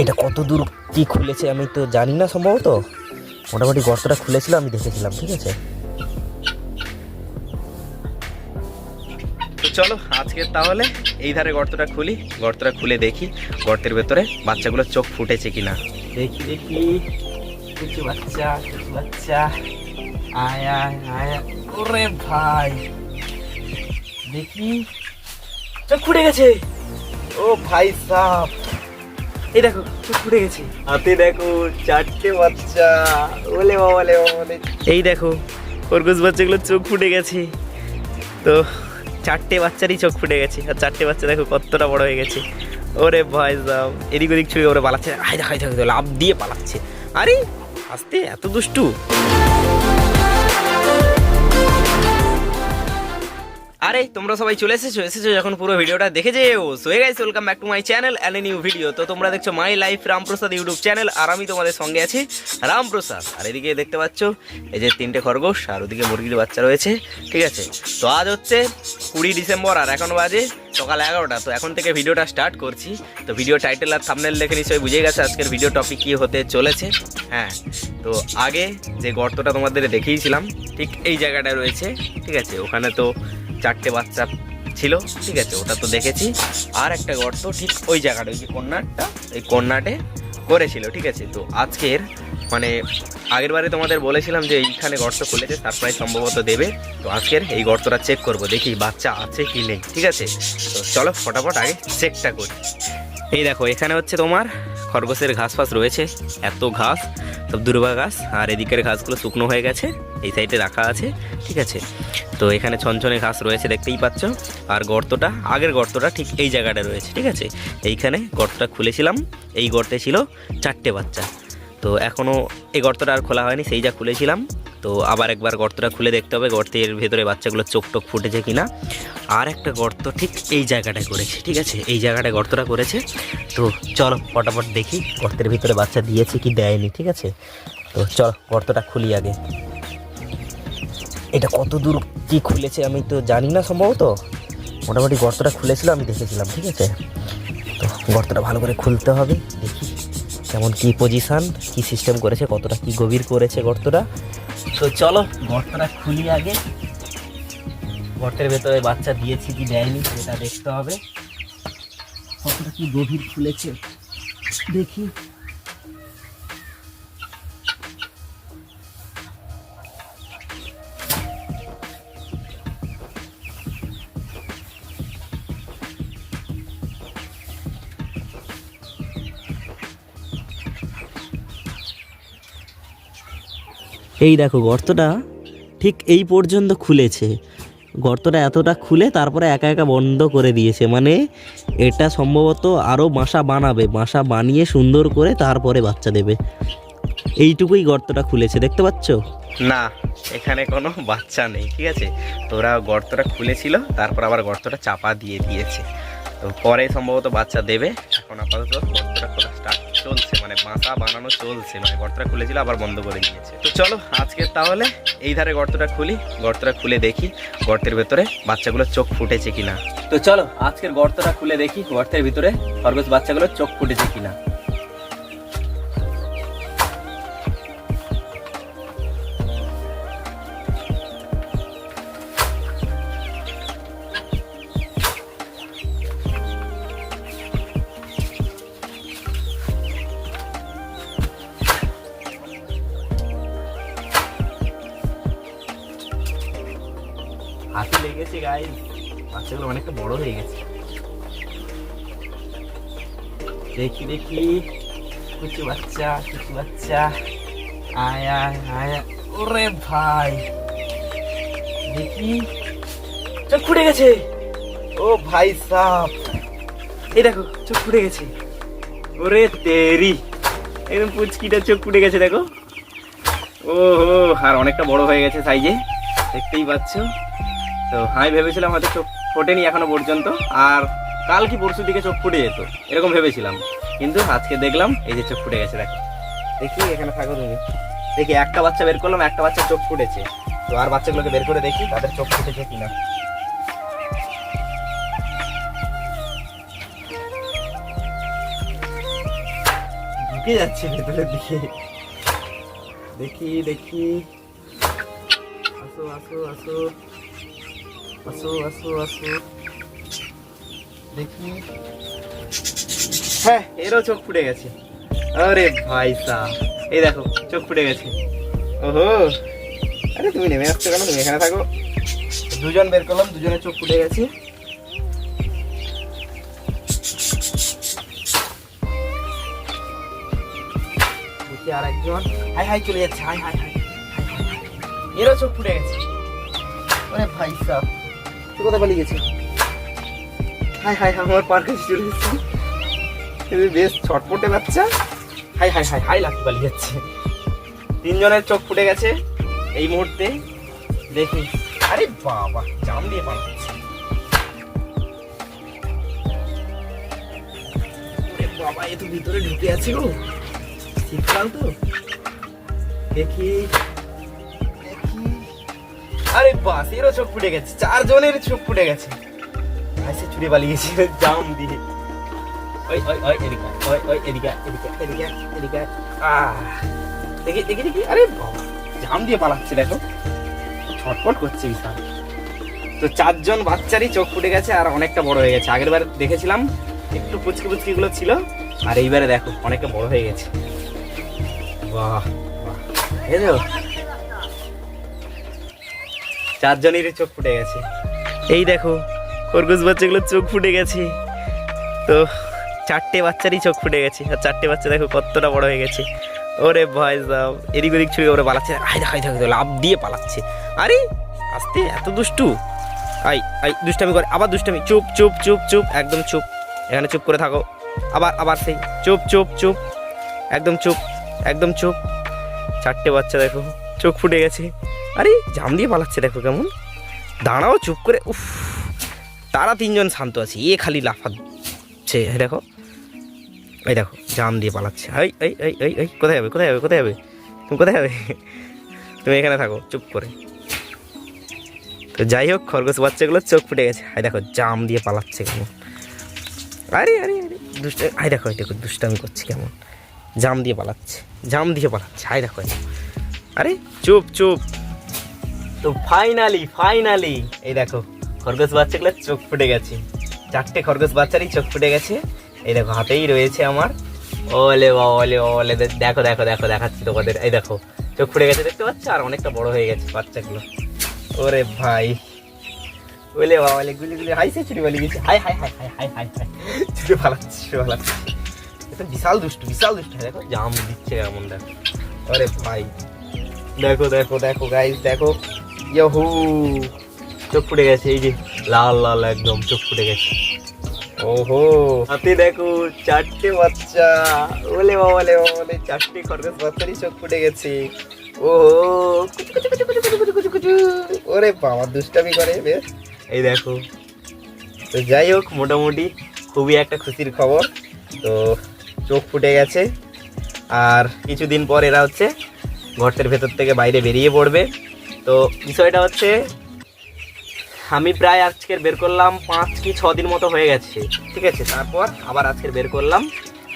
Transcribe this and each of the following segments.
এটা কত দূর কি খুলেছে আমি তো জানি না সম্ভবত। মোটামুটি গর্তটা খুলেছিল আমি দেখেছিলাম ঠিক আছে? তো চলো আজকে তাহলে এই ধারে গর্তটা খুলি গর্তটা খুলে দেখি গর্তের ভেতরে বাচ্চাগুলোর চোখ ফুটেছে কিনা। দেখি দেখি কিছু বাচ্চা কিছু বাচ্চা। আয় আয় আয় ওরে ভাই। দেখি চোখ ফুটে গেছে। ও ভাই সাহ এই দেখো চোখ ফুটে গেছে। হাতে দেখো চারটে বাচ্চা। ওলে বাবালে বাবালে এই দেখো খরগোশ বাচ্চাগুলোর চোখ ফুটে গেছে। তো চারটে বাচ্চারই চোখ ফুটে গেছে আর চারটে বাচ্চা দেখো কতটা বড় হয়ে গেছে। ওরে ভাই সাহ এদিক ওদিক ছুঁয়ে ওরে পালাচ্ছে। হাই দেখো লাভ দিয়ে পালাচ্ছে। আরে আস্তে এত দুষ্টু। আরে, তোমরা সবাই চলে এসেছ এসেছ যখন পুরো ভিডিওটা দেখে যেও। So hey guys welcome back to my channel and a new video তো তোমরা দেখছ my life Ramprasad YouTube channel আর আমি তোমাদের সঙ্গে আছি রামপ্রসাদ। আর এদিকে দেখতে পাচ্ছো, এই যে তিনটে খরগোশ, আর ওদিকে মুরগির বাচ্চা রয়েছে, ঠিক আছে? তো আজ হচ্ছে কুড়ি ডিসেম্বর, আর এখন বাজে সকাল এগারোটা। তো এখন থেকে ভিডিওটা স্টার্ট করছি। তো ভিডিও টাইটেল আর থামনেল দেখে নিশ্চয়ই বুঝে গেছে আজকের ভিডিও টপিক কী হতে চলেছে। হ্যাঁ তো আগে যে গর্তটা তোমাদের দেখিয়েছিলাম, ঠিক এই জায়গাটা রয়েছে, ঠিক আছে? ওখানে তো চারটে বাচ্চা ছিল, ঠিক আছে, ওটা তো দেখেছি। আর একটা গর্ত ঠিক ওই জায়গাটা, ওই যে কন্যাটা, এই কন্যাটে করেছিল, ঠিক আছে। তো আজকের মানে আগের বারে তোমাদের বলেছিলাম যে এইখানে গর্ত খুলেছে তারপরে সম্ভবত দেবে। তো আজকের এই গর্তটা চেক করব, দেখি বাচ্চা আছে কি নেই, ঠিক আছে? তো চলো, ফটাফট আগে চেকটা করি। এই দেখো, এখানে হচ্ছে তোমার খরগোশের ঘাস ফাস রয়েছে, এত ঘাস, সব দুর্বা ঘাস, আর এদিকের ঘাসগুলো শুকনো হয়ে গেছে, এই সাইডে রাখা আছে, ঠিক আছে? তো এখানে ছনছনে ঘাস রয়েছে দেখতেই পাচ্ছ, আর গর্তটা, আগের গর্তটা ঠিক এই জায়গাটা রয়েছে, ঠিক আছে? এইখানে গর্তটা খুলেছিলাম, এই গর্তে ছিল চারটে বাচ্চা। তো এখনও এই গর্তটা আর খোলা হয়নি, সেই যা খুলেছিলাম, তো আবার একবার গর্তটা খুলে দেখতে হবে, গর্তের ভেতরে বাচ্চাগুলো চোখ টোক ফুটেছে কিনা। আর একটা গর্ত ঠিক এই জায়গাটায় করেছে, ঠিক আছে? এই জায়গাটায় গর্তটা করেছে তো চলো ফটাফট দেখি, গর্তের ভিতরে বাচ্চা দিয়েছে কি দেয়নি, ঠিক আছে? তো চলো গর্তটা খুলি আগে। এটা কত দূর কি খুলেছে আমি তো জানি না সম্ভবত। মোটামুটি গর্তটা খুলেছিল, আমি দেখেছিলাম, ঠিক আছে? তো গর্তটা ভালো করে খুলতে হবে, দেখি কেমন কি পজিশান কি সিস্টেম করেছে, কতটা কি গভীর করেছে গর্তটা। তো চলো গর্তটা খুলি আগে। গর্তের ভেতরে বাচ্চা দিয়েছি কি দেয়নি, সেটা দেখতে হবে। কতটা কি গভীর খুলেছে দেখি। এই দেখো গর্তটা ঠিক এই পর্যন্ত খুলেছে। গর্তটা এতটা খুলে তারপরে একা একা বন্ধ করে দিয়েছে। মানে এটা সম্ভবত আরও বাসা বানাবে। বাসা বানিয়ে সুন্দর করে তারপরে বাচ্চা দেবে। এইটুকুই গর্তটা খুলেছে, দেখতে পাচ্ছ? না, এখানে কোনো বাচ্চা নেই, ঠিক আছে? তোরা গর্তটা খুলেছিল, তারপর আবার গর্তটা চাপা দিয়ে দিয়েছে। তো পরে সম্ভবত বাচ্চা দেবে। এখন আপাতত চলছে মানে বাঁচা বানানো চলছে মানে গর্তটা খুলেছিল, আবার বন্ধ করে দিয়েছে। তো চলো, আজকে তাহলে এই ধারে গর্তটা খুলি, গর্তটা খুলে দেখি গর্তের ভেতরে বাচ্চাগুলোর চোখ ফুটেছে কিনা। তো চলো, আজকের গর্তটা খুলে দেখি গর্তের ভিতরে খরগোশ বাচ্চাগুলো চোখ ফুটেছে কিনা। হাতে লেগেছে গায়ে বাচ্চাগুলো অনেকটা বড় হয়ে গেছে। দেখি দেখি। কিছু বাচ্চা কিছু বাচ্চা। আয় আয় আয়। ওরে ভাই। দেখি। চোখ ফুটে গেছে। ও ভাই সাপ। এই দেখো, চোখ ফুটে গেছে। ওরে তেরি। একদম পুচকিটা চোখ ফুটে গেছে, দেখো। ও হো আর অনেকটা বড় হয়ে গেছে সাইজে দেখতেই পাচ্ছ। তো আমি ভেবেছিলাম হয়তো চোখ ফোটেনি এখনও পর্যন্ত, আর কাল কি পরশু দিকে চোখ ফুটে যেত, এরকম ভেবেছিলাম। কিন্তু আজকে দেখলাম এই যে চোখ ফুটে গেছে, দেখো। দেখি এখানে থাকো তুমি। দেখি, একটা বাচ্চা বের করলাম, একটা বাচ্চা চোখ ফুটেছে। তো আর বাচ্চাগুলোকে বের করে দেখি তাদের চোখ ফুটেছে কিনা। ঢুকে যাচ্ছে ভেতরের দিকে। দেখি দেখি। আসো আসো আসো। আসো আসো আসো। দেখি। হ্যাঁ। এরও চোখ ফুটে গেছে। আরে ভাই এই দেখো চোখ ফুটে গেছে। ওহো। আরে তুমি নেমে আসছো কেন? তুমি এখানে থাকো। দুজন বের করলাম দুজনের চোখ ফুটে গেছে। আর একজন হাই হাই চলে যাচ্ছে। হাই হাই হাই। এরও চোখ ফুটে গেছে। আরে ভাই সাহ। তুই কোথায় পালিয়ে গেছে। হাই হাই আমার পার কাছে চলে এসেছি কিন্তু বেশ ছটপটে বাচ্চা। হাই হাই হাই হাই লাগতে পালিয়ে যাচ্ছে। তিনজনের চোখ ফুটে গেছে এই মুহূর্তে। দেখি। আরে বাবা, জাম দিয়ে পালাচ্ছে বাবা, এ তো ভিতরে ঢুকে আছে গো। শীতকাল তো। দেখি। আরে বাস, এরও চোখ ফুটে গেছে। চারজনের চোখ ফুটে গেছে। আইসে চুড়ে পালিয়ে গেছে, জাম দিয়ে। ওই ওই ওই, এদিকে ওই ওই, এদিকে এদিকে এদিকে এদিকে। আহ, দেখি দেখি দেখি। আরে বাবা, জাম দিয়ে পালাচ্ছে, দেখো। ছটফট করছে বিশাল। তো চারজন বাচ্চারই চোখ ফুটে গেছে আর অনেকটা বড় হয়ে গেছে। আগের বার দেখেছিলাম, একটু পুচকি পুচকি গুলো ছিল, আর এইবারে দেখো, অনেকটা বড় হয়ে গেছে। বাহ বাহ। চারজনেরই চোখ ফুটে গেছে। এই দেখো, খরগোশ বাচ্চাগুলোর চোখ ফুটে গেছে। তো চারটে বাচ্চারই চোখ ফুটে গেছে। আর চারটে বাচ্চা দেখো কতটা বড় হয়ে গেছে। ওরে ভয় যাও এদিক ওদিক ছুড়ে ওরা পালাচ্ছে। আই দেখো দেখো লাভ দিয়ে পালাচ্ছে। আরে, আস্তে, এত দুষ্টু। আই আই দুষ্টামি করে। আবার দুষ্টামি। চুপ চুপ চুপ চুপ, একদম চুপ। এখানে চুপ করে থাকো। আবার আবার সেই, চুপ চুপ চুপ। একদম চুপ একদম চুপ। চারটে বাচ্চা দেখো, চোখ ফুটে গেছে। আরে, জাম দিয়ে পালাচ্ছে দেখো কেমন। দাঁড়াও, চুপ করে, উফ। তারা তিনজন শান্ত আছে, এ খালি লাফাচ্ছে দেখো। এই দেখো, জাম দিয়ে পালাচ্ছে। এই এই এই এই এই, কোথায় যাবে কোথায় যাবে কোথায় যাবে? তুমি কোথায় যাবে? তুমি এখানে থাকো, চুপ করে। তো যাই হোক, খরগোশ বাচ্চাগুলো চোখ ফুটে গেছে। হাই দেখো, জাম দিয়ে পালাচ্ছে কেমন। আরে আরে আরে, দুষ্ট হাই দেখো দেখো, দুষ্টামি করছে কেমন। জাম দিয়ে পালাচ্ছে, জাম দিয়ে পালাচ্ছে। এই দেখো। আরে, চুপ চুপ। তো ফাইনালি ফাইনালি এই দেখো, খরগোশ বাচ্চাগুলো চোখ ফুটে গেছে। চারটে খরগোশ বাচ্চারই চোখ ফুটে গেছে। এই দেখো, হাতেই রয়েছে আমার। ওলে বাবা ওলে ওলে দেখো দেখো দেখো, দেখাচ্ছি তোমাদের। এই দেখো, চোখ ফুটে গেছে, দেখতে পাচ্ছ? আর অনেকটা বড় হয়ে গেছে বাচ্চাগুলো। ওরে ভাই। ওলে বাবা ওলে, গুলি গুলি হাইসে চুরি পালিয়ে গেছে। High high high high high high হাই। চুরি পালাচ্ছে চুরি পালাচ্ছে এটা বিশাল দুষ্টু বিশাল দুষ্টু। দেখো, জাম দিচ্ছে এমন দেখো। আরে ভাই। দেখো দেখো দেখো গাইস দেখো। ইয়াহু চোখ ফুটে গেছে এই যে লাল লাল একদম চোখ ফুটে গেছে। ওহো! হাতে দেখো চারটে বাচ্চা। ওলে বাবা ওলে বাবা ওলে চারটে খরগোশ বাচ্চারই চোখ ফুটে গেছে। ওহো। ওরে বাবা দুষ্টামি করে বেশ। এই দেখো তো যাই হোক মোটামুটি খুবই একটা খুশির খবর। তো চোখ ফুটে গেছে। আর কিছুদিন পর এরা হচ্ছে গর্তের ভেতর থেকে বাইরে বেরিয়ে পড়বে। তো বিষয়টা হচ্ছে, আমি প্রায় আজকের বের করলাম পাঁচ কি ছ দিন মতো হয়ে গেছে, ঠিক আছে? তারপর আবার আজকের বের করলাম,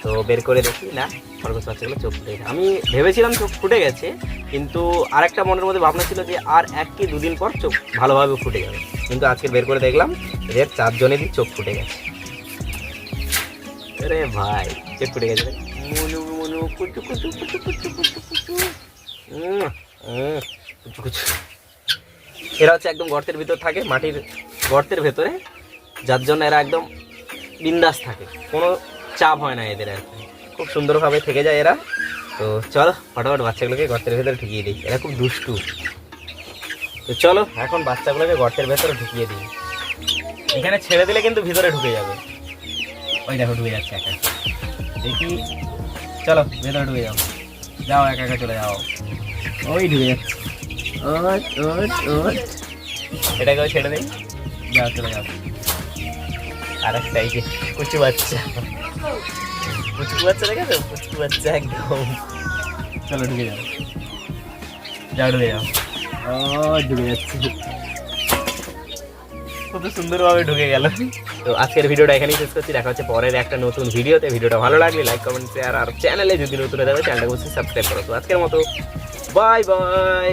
তো বের করে দেখি না, খরগোশ বাচ্চাগুলো চোখ ফুটে গেছে। আমি ভেবেছিলাম চোখ ফুটে গেছে, কিন্তু আরেকটা মনের মধ্যে ভাবনা ছিল যে আর এক কি দুদিন পর চোখ ভালোভাবে ফুটে যাবে। কিন্তু আজকে বের করে দেখলাম এদের চারজনেরই চোখ ফুটে গেছে। আরে ভাই, চোখ ফুটে গেছে। মনু মনু, কুচু কুচু কুচু কুচু কুচু কুচু। এরা হচ্ছে একদম গর্তের ভিতর থাকে, মাটির গর্তের ভেতরে, যার জন্য এরা একদম বিন্দাস থাকে। কোনো চাপ হয় না এদের আর খুব সুন্দরভাবে থেকে যায় এরা। তো চলো, ফটাফট বাচ্চাগুলোকে গর্তের ভেতরে ঢুকিয়ে দিই। এরা খুব দুষ্টু। তো চলো, এখন বাচ্চাগুলোকে গর্তের ভেতরে ঢুকিয়ে দিই। এখানে ছেড়ে দিলে কিন্তু ভিতরে ঢুকে যাবে। ওই দেখো, ঢুকে যাচ্ছে একা। দেখি। চলো, ভেতরে ঢুকে যাও। যাও, একা একা চলে যাও। ওই ঢুকে যাচ্ছে। ওট ওট ওট। এটাকেও ছেড়ে দেই। যাও চলে যাও। আর একটা এই যে কুচু বাচ্চা। কুচু বাচ্চা দেখেছ? কুচু বাচ্চা একদম। চলো ঢুকে যাও। যাও ঢুকে যাও। ও ঢুকে যাচ্ছে। কত সুন্দরভাবে ঢুকে গেল। তো আজকের ভিডিওটা এখানেই শেষ করছি। দেখা হচ্ছে পরের একটা নতুন ভিডিওতে। ভিডিওটা ভালো লাগলে লাইক কমেন্ট শেয়ার আর চ্যানেলে যদি নতুন হয়ে যাবে চ্যানেলটা অবশ্যই সাবস্ক্রাইব করো। তো আজকের মতো বাই বাই